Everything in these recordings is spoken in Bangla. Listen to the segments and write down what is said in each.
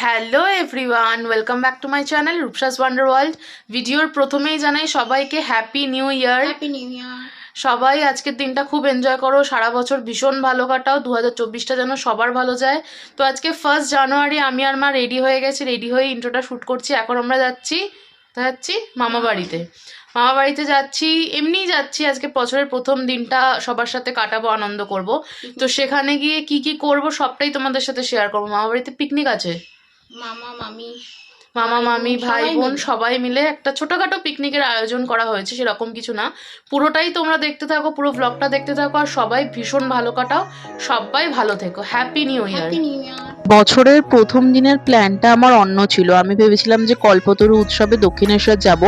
Hello everyone welcome back to my channel Rupsa's wonder world ভিডিওর প্রথমেই জানাই সবাইকে happy new year happy new year সবাই আজকের দিনটা খুব এনজয় করো। সারা বছর ভীষণ ভালো কাটাও। দু হাজার চব্বিশটা যেন সবার ভালো যায়। তো আজকে ফার্স্ট জানুয়ারি আমি আর মা রেডি হয়ে গেছি। রেডি হয়ে ইন্ট্রোটা শ্যুট করছি। এখন আমরা যাচ্ছি যাচ্ছি মামা বাড়িতে। মামা বাড়িতে যাচ্ছি এমনিই যাচ্ছি। আজকে বছরের প্রথম দিনটা সবার সাথে কাটাবো আনন্দ করব। তো সেখানে গিয়ে কি কি করব সবটাই তোমাদের সাথে শেয়ার করব। মামা বাড়িতে পিকনিক আছে? মামা মামি। মামা মামি ভাই বোন সবাই মিলে একটা ছোটখাটো পিকনিকের আয়োজন করা হয়েছে সেরকম কিছু না। পুরোটাই তোমরা দেখতে থাকো পুরো ব্লগটা দেখতে থাকো আর সবাই ভীষণ ভালো কাটাও। সবাই ভালো থেকো। Happy new year happy new year বছরের প্রথম দিনের প্ল্যানটা আমার অন্য ছিল। আমি ভেবেছিলাম যে কল্পতরু উৎসবে দক্ষিণেশ্বর যাব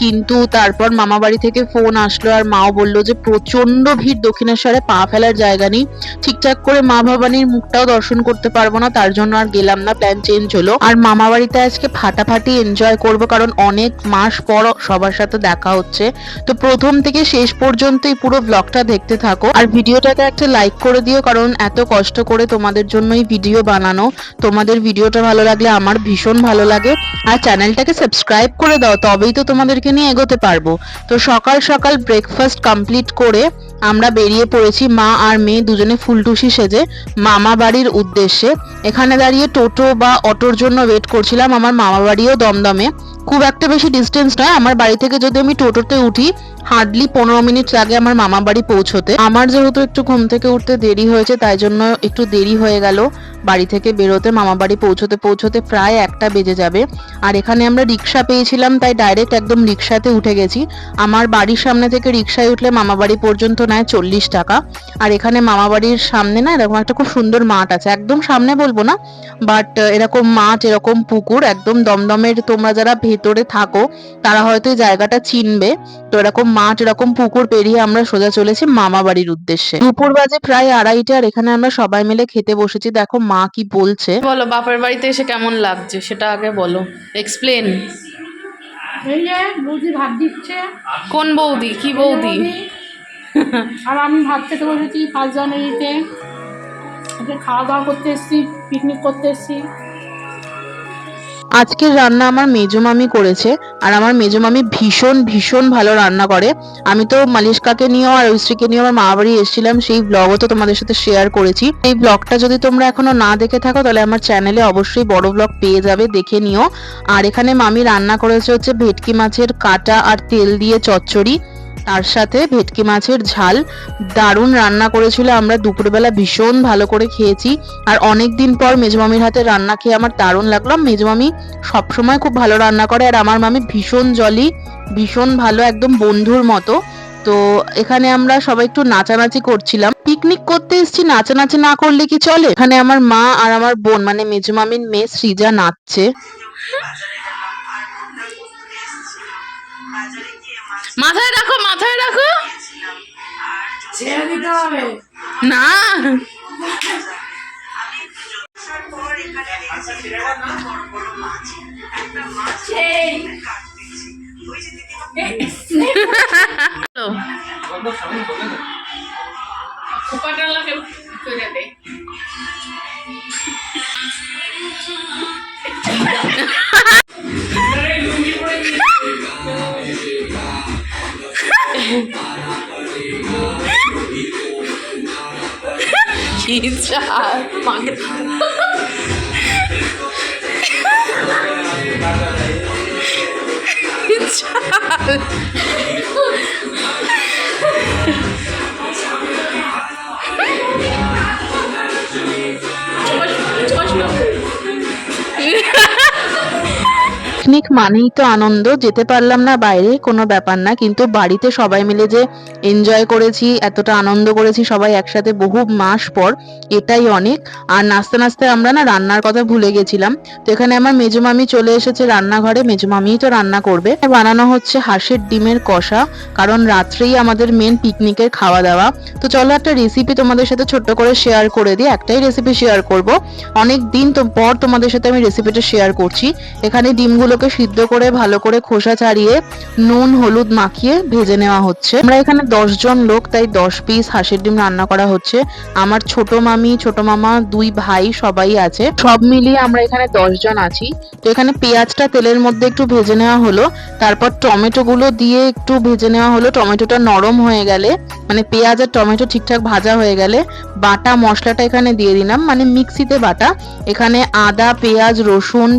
কিন্তু তারপর মামা বাড়ি থেকে ফোন আসলো আর মাও বলল যে প্রচণ্ড ভিড় দক্ষিণেশ্বরে পা ফেলার জায়গা নেই। ঠিকঠাক করে মা ভবানীর মুখটাও দর্শন করতে পারব না তার জন্য আর গেলাম না প্ল্যান চেঞ্জ হলো। আর মামা বাড়িতে আজকে ফাটাফাটি এনজয় করব, কারণ অনেক মাস পর সবার সাথে দেখা হচ্ছে। তো প্রথম থেকে শেষ পর্যন্ত এই পুরো ব্লগটা দেখতে থাকো। আর ভিডিওটাতে একটা লাইক করে দিও, কারণ এত কষ্ট করে তোমাদের জন্যই ভিডিও বানানো। তোমাদের ভিডিওটা ভালো লাগলে আমার ভীষণ ভালো লাগে। আর চ্যানেলটাকে সাবস্ক্রাইব করে দাও, তবেই তো তোমাদেরকে নিয়ে এগোতে পারব। তো সকাল সকাল ব্রেকফাস্ট কমপ্লিট করে আমরা বেরিয়ে পড়েছি মা আর মেয়ে দুজনে ফুলটুসি সেজে মামা বাড়ির উদ্দেশ্যে। এখানে দাঁড়িয়ে টোটো বা অটোর জন্য ওয়েট করছিলাম, আমার মামা বাড়িও দমদমে। খুব একটা বেশি ডিস্টেন্স নয়। আমার বাড়ি থেকে যদি আমি টোটোতে উঠি হার্ডলি পনেরো মিনিট লাগে আমার মামা বাড়ি পৌঁছতে। আমার যেহেতু একটু ঘুম থেকে উঠতে দেরি হয়েছে, তাই জন্য একটু দেরি হয়ে গেল। বাড়ি থেকে বেরোতে মামা বাড়ি পৌঁছতে পৌঁছতে প্রায় একটা বেজে যাবে। আর এখানে আমরা রিক্সা পেয়েছিলাম, তাই ডাইরেক্ট একদম রিক্সাতে উঠে গেছি। আমার বাড়ির সামনে থেকে রিক্সায় উঠলে মামা বাড়ি পর্যন্ত নেয় চল্লিশ টাকা। আর এখানে মামা বাড়ির সামনে না এরকম একটা খুব সুন্দর মাঠ আছে। একদম সামনে বলব না বাট এরকম মাঠ, এরকম পুকুর, একদম দমদমের তোমরা যারা ভেতরে থাকো, তারা হয়তো এই জায়গাটা চিনবে। তো এরকম মাঠ এরকম পুকুর পেরিয়ে আমরা সোজা চলেছি মামা বাড়ির উদ্দেশ্যে। দুপুর বাজে প্রায় আড়াইটে আর এখানে আমরা সবাই মিলে খেতে বসেছি। দেখো মা কি বলছে। বলো বাপের বাড়িতে এসে কেমন লাগছে সেটা আগে বলো। এক্সপ্লেন এই যে বৌদি ভাত দিচ্ছে। কোন বৌদি? কি বৌদি? আর আমি ভাত খেতে বসেছি ফার্স্ট জানুয়ারিতে খাওয়া দাওয়া করতে এসেছি পিকনিক করতে এসেছি। আজকের রান্না আমার মেজো মামি করেছে, আর আমার মেজো মামি ভীষণ ভীষণ ভালো রান্না করে। আমি তো মালিশকাকে নিয়েও আর ঐশ্রীকে নিয়েও আমার মা বাড়ি এসেছিলাম, সেই ব্লগও তো তোমাদের সাথে শেয়ার করেছি। এই ব্লগটা যদি তোমরা এখনও না দেখে থাকো, তাহলে আমার চ্যানেলে অবশ্যই বড় ব্লগ পেয়ে যাবে, দেখে নিও। আর এখানে মামি রান্না করেছে হচ্ছে ভেটকি মাছের কাটা আর তেল দিয়ে চচ্চড়ি। তার সাথে ভেটকি মাছের ঝাল দারুণ রান্না করেছিল। আমরা দুপুরবেলা ভীষণ ভালো করে খেয়েছি। আর অনেক দিন পর মেজমামির হাতে রান্না খেয়ে আমার দারুণ লাগল। মেজমামি সবসময় খুব ভালো রান্না করে। আর আমার মামি ভীষণ জলি, ভীষণ ভালো, একদম বন্ধুর মতো। তো এখানে আমরা সবাই একটু নাচানাচি করছিলাম। পিকনিক করতে এসেছি, নাচানাচি না করলে কি চলে? এখানে আমার মা আর আমার বোন মানে মেজমামির মেয়ে সৃজা নাচছে। মাথায় রাখো মাথায় রাখো। ছেড়ে দিতে হবে না বলো। কি চাল মাকে পিকনিক মানেই তো আনন্দ, যেতে পারলাম না বাইরে, কোনো ব্যাপার না, কিন্তু বাড়িতে সবাই মিলে যে এনজয় করেছি, এতটা আনন্দ করেছি সবাই একসাথে বহু মাস পর, এটাই অনেক। আর নাচতে নাচতে আমরা না রান্নার কথা ভুলে গেছিলাম। তো এখানে আমার মেজো মামি চলে এসেছে রান্নাঘরে, মেজো মামিই তো রান্না করবে। বানানো হচ্ছে হাঁসের ডিমের কষা, কারণ রাত্রেই আমাদের মেন পিকনিকের খাওয়া দাওয়া তো চলো একটা রেসিপি তোমাদের সাথে ছোট্ট করে শেয়ার করে দিই, একটাই রেসিপি শেয়ার করব। অনেক দিন তো পর তোমাদের সাথে আমি রেসিপিটা শেয়ার করছি। এখানে ডিমগুলোকে সিদ্ধ করে, ভালো করে খোসা ছাড়িয়ে নুন, হলুদ মাখিয়ে ভেজে নেওয়া হচ্ছে। আমরা এখানে জন লোক, তাই দশ পিস হাঁসের ডিম রান্না করা হচ্ছে। আমার ছোট মামি, ছোট মামা, দুই ভাই সবাই আছে। সব মিলিয়ে আমরা এখানে দশ জন আছি। তো এখানে পেঁয়াজটা তেলের মধ্যে একটু ভেজে নেওয়া হলো। তারপর টমেটো গুলো দিয়ে একটু ভেজে নেওয়া হলো। টমেটোটা নরম হয়ে গেলে মানে পেঁয়াজ আর টমেটো ঠিকঠাক ভাজা হয়ে গেলে বাটা মশলাটা এখানে দিয়ে দিলাম। মানে মিক্সিতে বাটা। এখানে আদা, পেঁয়াজ, রসুন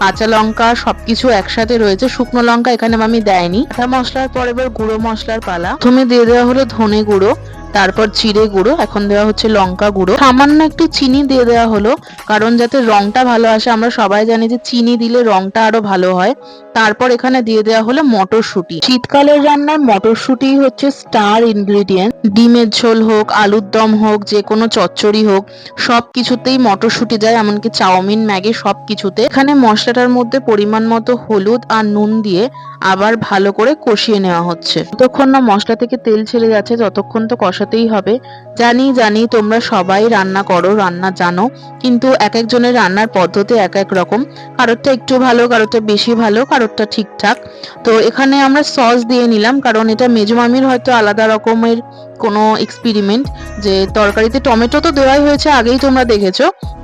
কাঁচা লঙ্কা, সবকিছু একসাথে রয়েছে। শুকনো লঙ্কা এখানে আমি দেয়নি। আটা মশলার পর এবার গুঁড়ো মশলার পালা। প্রথমে দিয়ে দেওয়া হলো ধনে গুঁড়ো। তারপর জিরে গুঁড়ো, এখন দেওয়া হচ্ছে লঙ্কা গুঁড়ো। সামান্য একটু চিনি দিয়ে দেওয়া হলো, কারণ যাতে রংটা ভালো আসে, আমরা সবাই জানি যে চিনি দিলে রংটা আরও ভালো হয়। তারপর এখানে দিয়ে দেওয়া হলো মটরশুঁটি। শীতকালের রান্নায় মটরশুঁটি হচ্ছে স্টার ইনগ্রেডিয়েন্ট। ডিমের ঝোল হোক, আলুর দম হোক, যে কোনো চচ্চড়ি হোক সব কিছুতেই মটরশুঁটি যায়, এমনকি চাউমিন, ম্যাগি সব কিছুতে এখানে মশলাটার মধ্যে পরিমাণ মতো হলুদ আর নুন দিয়ে আবার ভালো করে কষিয়ে নেওয়া হচ্ছে। যতক্ষণ না মশলা থেকে তেল ছেড়ে যাচ্ছে, ততক্ষণ তো কষাতেই হবে। জানি জানি তোমরা সবাই রান্না করো, রান্না জানো, কিন্তু এক একজনের রান্নার পদ্ধতি এক এক রকম। কারোরটা একটু ভালো, কারোরটা বেশি ভালো, কারোরটা ঠিকঠাক। তো এখানে আমরা সস দিয়ে নিলাম, কারণ এটা মেজো মামির হয়তো আলাদা রকমের কোনো এক্সপেরিমেন্ট যে তরকারিতে টমেটো তো দেওয়াই হয়েছে, আগেই তোমরা দেখেছ।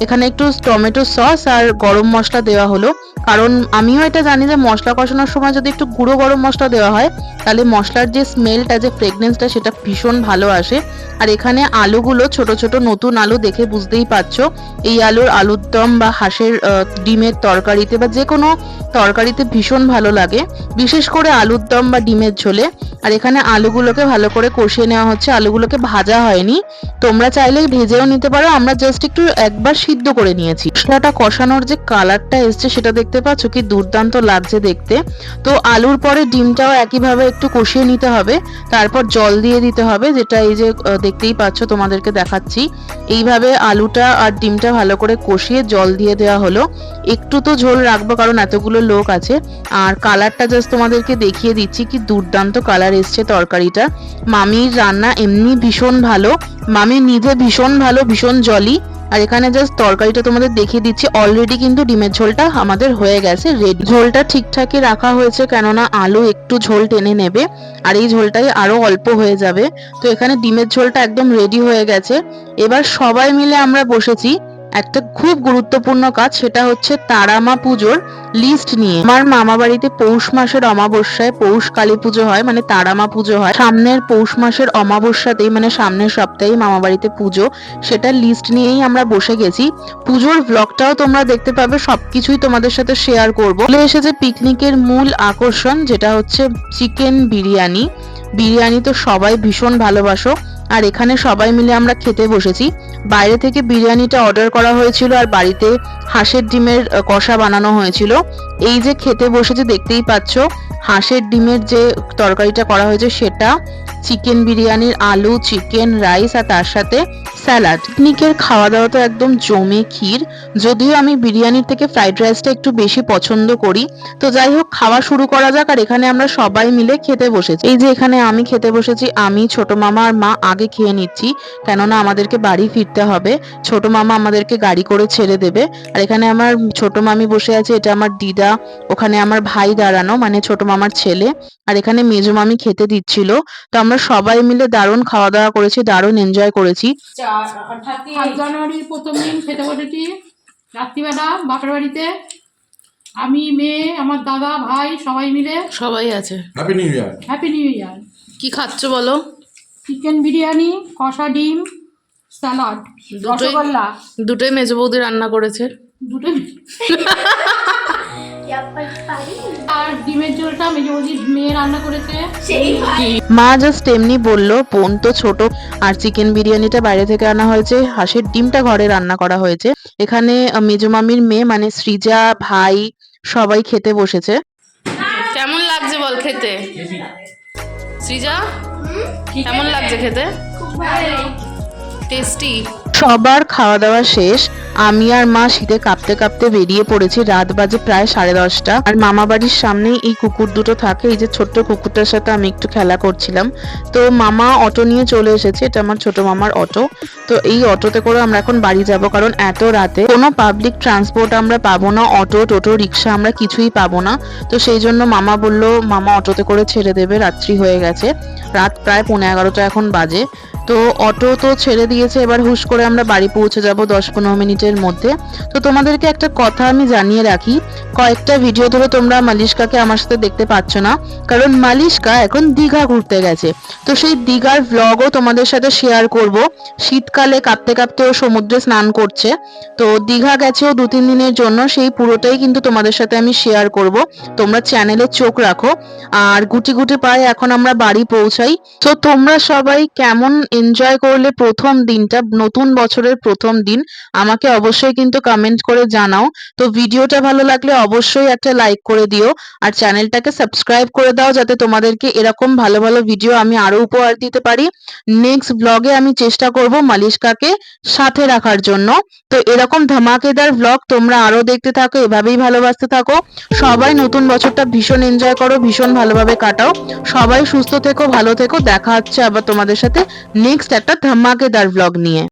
এখানে একটু টমেটো সস আর গরম মশলা দেওয়া হলো। কারণ আমিও এটা জানি যে মশলা কষানোর সময় যদি একটু গুঁড়ো গরম মশলা দেওয়া হয়, তাহলে মশলার যে স্মেলটা যে ফ্রেগনেন্সটা সেটা ভীষণ ভালো আসে। আর এখানে আলুগুলো ছোট ছোট নতুন আলু দেখে বুঝতেই পারছ। এই আলুর আলুর দম বা হাঁসের ডিমের তরকারিতে বা যে কোনো তরকারিতে ভীষণ ভালো লাগে। বিশেষ করে আলুর দম বা ডিমের ঝোলে। আর এখানে আলুগুলোকে ভালো করে কষিয়ে নেওয়া হচ্ছে। আলুগুলোকে ভাজা হয়নি। তোমরা চাইলে ভেজেও নিতে পারো। আমরা জাস্ট একটু একবার সিদ্ধ করে নিয়েছি। মশলাটা কষানোর যে কালারটা এসছে সেটা দেখতে পাচ্ছ কি দুর্দান্ত লাগছে দেখতে। তো আলুর পরে ডিমটাও একইভাবে একটু কষিয়ে নিতে হবে। তারপর জল দিয়ে দিতে হবে, যেটা এই যে দেখতেই পাচ্ছ তোমাদেরকে দেখাচ্ছি। এইভাবে আলুটা আর ডিমটা ভালো করে কষিয়ে জল দিয়ে দেওয়া হলো। একটু তো ঝোল রাখব, কারণ এতগুলো লোক আছে। আর কালারটা জাস্ট তোমাদেরকে দেখিয়ে দিচ্ছি কি দুর্দান্ত কালার এসছে তরকারিটা। মামির রান্না এমনি ভীষণ ভালো। মামি নিজে ভীষণ ভালো, ভীষণ জলি আর এখানে জাস্ট তরকারিটা তোমাদের দেখিয়ে দিচ্ছি। অলরেডি কিন্তু ডিমের ঝোলটা আমাদের হয়ে গেছে রেডি ঝোলটা ঠিকঠাকই রাখা হয়েছে কেননা আলু একটু ঝোল টেনে নেবে। আর এই ঝোলটাই আরও অল্প হয়ে যাবে। তো এখানে ডিমের ঝোলটা একদম রেডি হয়ে গেছে। এবার সবাই মিলে আমরা বসেছি। একটা খুব গুরুত্বপূর্ণ কাজ, সেটা হচ্ছে তারামা পুজোর লিস্ট নিয়ে। আমার মামা বাড়িতে পৌষ মাসের অমাবস্যায় পৌষ কালী পুজো হয় মানে তারামা পুজো হয়। সামনের পৌষ মাসের অমাবস্যাতেই মানে সামনের সপ্তাহেই মামা বাড়িতে পুজো, সেটা লিস্ট নিয়েই আমরা বসে গেছি। পুজোর ব্লগটাও তোমরা দেখতে পাবে, সবকিছুই তোমাদের সাথে শেয়ার করব। চলে এসেছে পিকনিকের মূল আকর্ষণ, যেটা হচ্ছে চিকেন বিরিয়ানি। বিরিয়ানি তো সবাই ভীষণ ভালোবাসো। আর এখানে সবাই মিলে আমরা খেতে বসেছি। বাইরে থেকে বিরিয়ানিটা অর্ডার করা হয়েছিল আর বাড়িতে হাঁসের ডিমের কষা বানানো হয়েছিল। এই যে খেতে বসেছে দেখতেই পাচ্ছ, হাঁসের ডিমের যে তরকারিটা করা হয়েছে সেটা চিকেন বিরিয়ানির আলু, চিকেন, রাইস আর তার সাথে স্যালাড। পিকনিকের খাওয়া দাওয়া তো একদম জমে ক্ষীর। যদিও আমি বিরিয়ানির থেকে ফ্রাইড রাইসটা একটু বেশি পছন্দ করি। তো যাই হোক, খাওয়া শুরু করা যাক আর এখানে আমরা সবাই মিলে খেতে বসেছি। এই যে এখানে আমি খেতে বসেছি, আমি, ছোট মামা আর মা, আগে খেয়ে নিচ্ছি। কেননা আমাদেরকে বাড়ি ফিরতে হবে। ছোট মামা আমাদেরকে গাড়ি করে ছেড়ে দেবে। আর এখানে আমার ছোট মামি বসে আছে, এটা আমার দিদা, ওখানে আমার ভাই দাঁড়ানো মানে ছোট মামার ছেলে। আর এখানে মেজো মামি খেতে দিচ্ছিল। তো আমরা সবাই মিলে দারুণ খাওয়া দাওয়া করেছি, দারুণ এনজয় করেছি। সাত জানুয়ারির প্রথম দিন খেতে বসেছি। রাত্রিবেলা বাপের বাড়িতে। আমি মেয়ে আমার দাদা ভাই সবাই মিলে। সবাই আছে। Happy new year happy new year কি খাচ্ছ বলো? চিকেন বিরিয়ানি কষা ডিম স্যালাড দুটোই- রসগোল্লা। দুটোই মেজো বৌদি রান্না করেছে। দুটো আর ডিমের ঝোলটা মেজে মেয়ে রান্না করেছে। মা জাস্ট এমনি বলল বোন তো ছোট আর চিকেন বিরিয়ানিটা বাইরে থেকে আনা হয়েছে হাঁসের ডিমটা ঘরে রান্না করা হয়েছে। এখানে আহ, মেজো মামির মেয়ে মানে সৃজা ভাই সবাই খেতে বসেছে। কেমন লাগছে বল খেতে? সৃজা কেমন লাগছে খেতে? টেস্টি সবার খাওয়া দাওয়া শেষ, আমি আর মা শীতে কাঁপতে কাঁপতে বেরিয়ে পড়েছি। রাত বাজে প্রায় সাড়ে দশটা। আর মামা বাড়ির সামনেই এই কুকুর দুটো থাকে। এই যে ছোট্ট কুকুরটার সাথে আমি একটু খেলা করছিলাম। তো মামা অটো নিয়ে চলে এসেছে। এটা আমার ছোট মামার অটো। তো এই অটোতে করে আমরা এখন বাড়ি যাব। কারণ এত রাতে কোনো পাবলিক ট্রান্সপোর্ট আমরা পাবো না। অটো, টোটো, রিক্সা আমরা কিছুই পাবো না। তো সেই জন্য মামা বলল, মামা অটোতে করে ছেড়ে দেবে। রাত্রি হয়ে গেছে। রাত প্রায় পনেরো এগারোটা এখন বাজে। তো অটো তো ছেড়ে দিয়েছে। এবার হুশ করে আমরা বাড়ি পৌঁছে যাব দশ পনেরো মিনিটের মধ্যে। তো তোমাদেরকে একটা কথা আমি জানিয়ে রাখি, কয়েকটা ভিডিও ধরে তোমরা মালিশকাকে আমার সাথে দেখতে পাচ্ছ না, কারণ মালিশকা এখন দীঘা ঘুরতে গেছে। তো সেই দীঘার ভ্লগও তোমাদের সাথে শেয়ার করব। শীতকালে কাঁপতে কাঁপতে ও সমুদ্রে স্নান করছে। তো দীঘা গেছে ও দু তিন দিনের জন্য, সেই পুরোটাই কিন্তু তোমাদের সাথে আমি শেয়ার করব। তোমরা চ্যানেলে চোখ রাখো। আর গুটি গুটি পায়ে এখন আমরা বাড়ি পৌঁছাই। তো তোমরা সবাই কেমন এনজয় করলে প্রথম দিনটা, নতুন বছরের প্রথম দিন, আমাকে অবশ্যই কিন্তু কমেন্ট করে জানাও। তো ভিডিওটা ভালো লাগলে অবশ্যই একটা লাইক করে দিও আর চ্যানেলটাকে সাবস্ক্রাইব করে দাও যাতে তোমাদেরকে এরকম ভালো ভালো ভিডিও আমি আরও উপহার দিতে পারি। নেক্সট ব্লগে আমি চেষ্টা করব মালিশকাকে সাথে রাখার জন্য। তো এরকম ধামাকেদার ব্লগ তোমরা আরও দেখতে থাকো, এভাবেই ভালোবাসতে থাকো। সবাই নতুন বছরটা ভীষণ এনজয় করো, ভীষণ ভালোভাবে কাটাও। সবাই সুস্থ থেকো, ভালো থেকো। দেখা হচ্ছে আবার তোমাদের সাথে নেক্সট একটা ধামাকেদার ব্লগ নিয়ে।